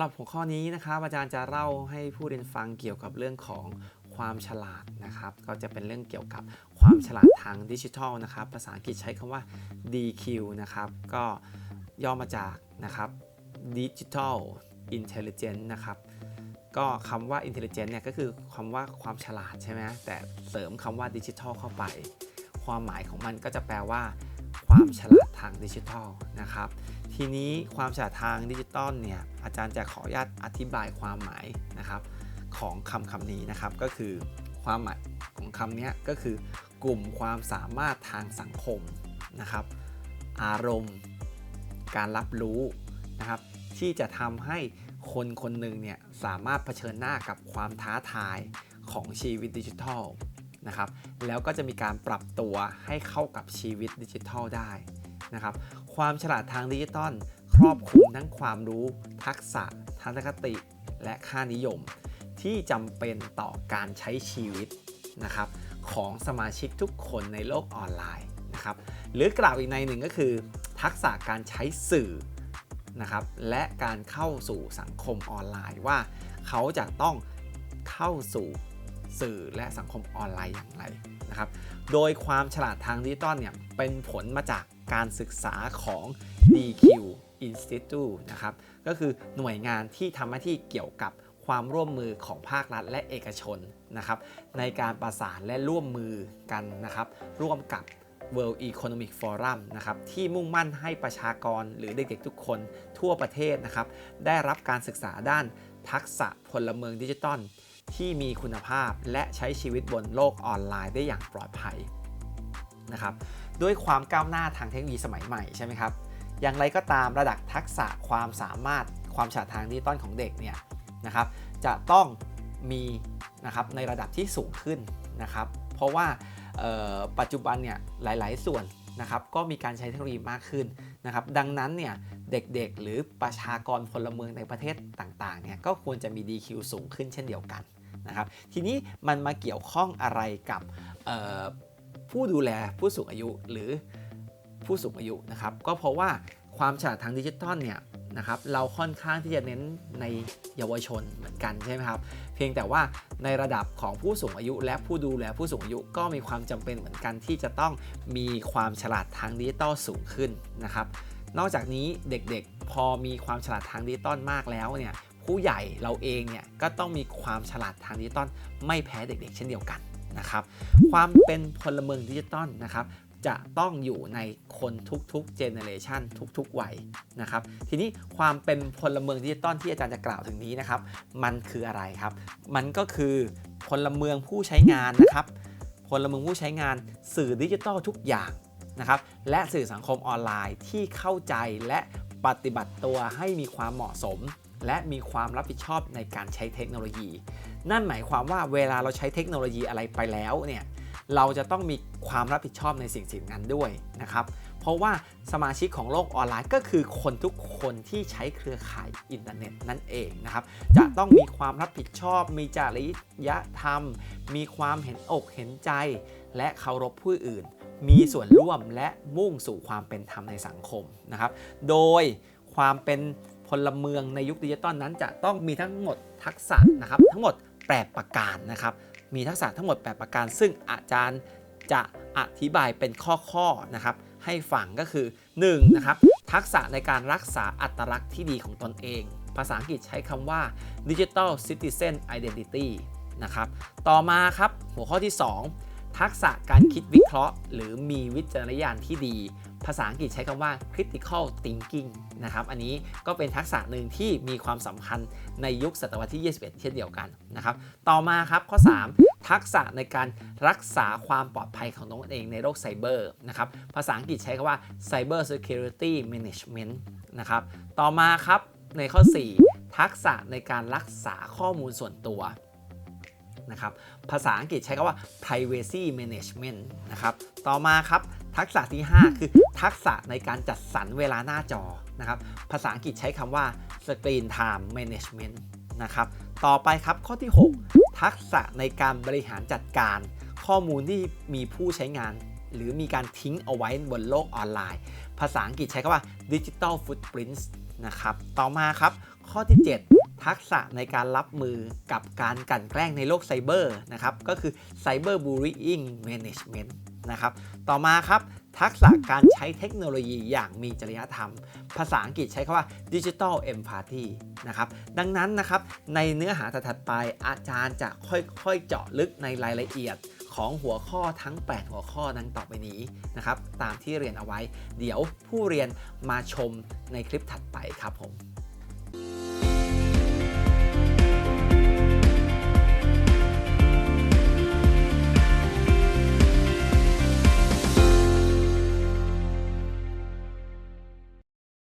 สำหรับหัวข้อนี้นะครับ อาจารย์จะเล่าให้ผู้เรียนฟังเกี่ยวกับเรื่องของความฉลาดนะครับ ก็จะเป็นเรื่องเกี่ยวกับความฉลาดทางดิจิทัลนะครับ ภาษาอังกฤษใช้คำว่า DQ นะครับ ก็ย่อมาจากนะครับ Digital Intelligence นะครับก็คำว่า intelligent เนี่ยก็คือคำว่าความฉลาดใช่ไหมแต่เสริมคำว่าดิจิทัลเข้าไป ความหมายของมันก็จะแปลว่า ความฉลาดทางดิจิทัลนะครับ ทีนี้ความฉลาดทางดิจิตอลเนี่ยอาจารย์จะขออนุญาตอธิบายความหมายนะครับของคำคำนี้นะครับก็คือความหมายของคำนี้ก็คือกลุ่มความสามารถทางสังคมนะครับ อารมณ์ การรับรู้นะครับที่จะทำให้คนคนหนึ่งเนี่ยสามารถเผชิญหน้ากับความท้าทายของชีวิตดิจิทัล นะครับ แล้วก็จะมีการปรับตัวให้เข้ากับชีวิตดิจิทัลได้นะครับ ความฉลาดทางดิจิตอลครอบคลุมทั้งความรู้ ทักษะ ทัศนคติ และค่านิยม ที่จำเป็นต่อการใช้ชีวิตนะครับของสมาชิกทุกคนในโลกออนไลน์นะครับ หรือกล่าวอีกในหนึ่งก็คือ ทักษะการใช้สื่อนะครับ และการเข้าสู่สังคมออนไลน์ว่า เขาจะต้องเข้าสู่ สื่อและสังคมออนไลน์อย่างไรนะครับ โดยความฉลาดทางดิจิตอลเนี่ยเป็นผลมาจากการศึกษาของ DQ Institute นะครับ ก็คือหน่วยงานที่ทำหน้าที่เกี่ยวกับความร่วมมือของภาครัฐและเอกชนนะครับ ในการประสานและร่วมมือกันนะครับ ร่วมกับ World Economic Forum นะครับที่มุ่งมั่นให้ประชากรหรือเด็กๆทุกคนทั่วประเทศนะครับ ได้รับการศึกษาด้านทักษะพลเมืองดิจิตอล ที่มีคุณภาพและใช้ชีวิตบนโลกออนไลน์ได้อย่างปลอดภัยนะครับด้วยความก้าวหน้าทางเทคโนโลยีสมัยใหม่ใช่ไหมครับอย่างไรก็ตามระดับทักษะความสามารถความฉลาดทางดิจิตอลของเด็กเนี่ยนะครับจะต้องมีนะครับในระดับที่สูงขึ้นนะครับ เพราะว่าปัจจุบันเนี่ยหลาย ๆ ส่วนนะครับก็มีการใช้เทคโนโลยีมากขึ้นนะครับ ดังนั้นเนี่ยเด็กๆ หรือประชากรพลเมืองในประเทศต่าง ๆ เนี่ยก็ควรจะมี DQ สูงขึ้นเช่นเดียวกัน นะครับ ทีนี้มันมาเกี่ยวข้องอะไรกับผู้ดูแลผู้สูงอายุหรือผู้สูงอายุนะครับ ก็เพราะว่าความฉลาดทางดิจิตอลเนี่ยนะครับเราค่อนข้างที่จะเน้นในเยาวชนเหมือนกันใช่ไหมครับ เพียงแต่ว่าในระดับของผู้สูงอายุ และผู้ดูแลผู้สูงอายุก็มีความจำเป็นเหมือนกันที่จะต้องมีความฉลาดทางดิจิตอลสูงขึ้นนะครับ นอกจากนี้เด็กๆพอมีความฉลาดทางดิจิตอลมากแล้วเนี่ย ผู้ใหญ่เราเองเนี่ยก็ต้องมีความฉลาดทางดิจิตอลไม่แพ้เด็กๆ เช่นเดียวกันนะครับ ความเป็นพลเมืองดิจิตอลนะครับจะต้องอยู่ในคนทุกๆเจเนเรชันทุกๆวัยนะครับ ทีนี้ความเป็นพลเมืองดิจิตอลที่อาจารย์จะกล่าวถึงนี้นะครับ มันคืออะไรครับ มันก็คือพลเมืองผู้ใช้งานนะครับ พลเมืองผู้ใช้งานสื่อดิจิตอลทุกอย่างนะครับ และสื่อสังคมออนไลน์ที่เข้าใจและปฏิบัติตัวให้มีความเหมาะสม และมีความรับผิดชอบในการใช้เทคโนโลยี นั่นหมายความว่าเวลาเราใช้เทคโนโลยีอะไรไปแล้วเนี่ยเราจะต้องมีความรับผิดชอบในสิ่งสิ่งนั้นด้วยนะครับ เพราะว่าสมาชิกของโลกออนไลน์ก็คือคนทุกคนที่ใช้เครือข่ายอินเทอร์เน็ตนั่นเองนะครับ จะต้องมีความรับผิดชอบ มีจริยธรรม มีความเห็นอกเห็นใจ และเคารพผู้อื่น มีส่วนร่วมและมุ่งสู่ความเป็นธรรมในสังคมนะครับ โดยความเป็น พลเมืองในยุคดิจิตอลนั้น จะต้องมีทั้งหมดทักษะนะครับ ทั้งหมด8ประการนะครับ มีทักษะทั้งหมด 8 ประการ ซึ่งอาจารย์จะอธิบายเป็นข้อๆนะครับ ให้ฟังก็คือ1นะครับทักษะในการรักษาอัตลักษณ์ที่ดีของตนเอง ภาษาอังกฤษใช้คำว่า Digital Citizen Identity นะครับ ต่อมาครับหัวข้อที่ 2 ทักษะการคิดวิเคราะห์ หรือมีวิจารณญาณที่ดี ภาษาอังกฤษใช้คำว่า critical thinking นะครับ อันนี้ก็เป็นทักษะหนึ่งที่มีความสำคัญในยุคศตวรรษที่ 21 เช่นเดียวกันนะครับ ต่อมาครับข้อ 3 ทักษะในการรักษาความปลอดภัยของตนเองในโลกไซเบอร์นะครับ ภาษาอังกฤษใช้คำว่า cyber security management นะครับ ต่อมาครับในข้อ 4 ทักษะในการรักษาข้อมูลส่วนตัวนะครับ ภาษาอังกฤษใช้คำว่า privacy management นะครับ ต่อมาครับทักษะที่ 5 คือทักษะในการจัดสรรเวลาหน้าจอนะครับ ภาษาอังกฤษใช้คำว่า screen time management นะครับ ต่อไปครับข้อที่ 6 ทักษะในการบริหารจัดการ ข้อมูลที่มีผู้ใช้งาน หรือมีการทิ้งเอาไว้บนโลกออนไลน์ ภาษาอังกฤษใช้คำว่า digital footprints นะครับ ต่อมาครับข้อที่ 7 ทักษะในการรับมือกับการกลั่นแกล้งในโลกไซเบอร์นะครับ ก็คือ Cyber Bullying Management นะครับ ต่อมาครับทักษะการใช้เทคโนโลยีอย่างมีจริยธรรม ภาษาอังกฤษใช้คำว่า Digital Empathy นะครับ ดังนั้นนะครับในเนื้อหาถัดไปอาจารย์จะค่อยๆเจาะลึกในรายละเอียดของหัวข้อทั้ง 8 หัวข้อดังต่อไปนี้นะครับ ตามที่เรียนเอาไว้ เดี๋ยวผู้เรียนมาชมในคลิปถัดไปครับผม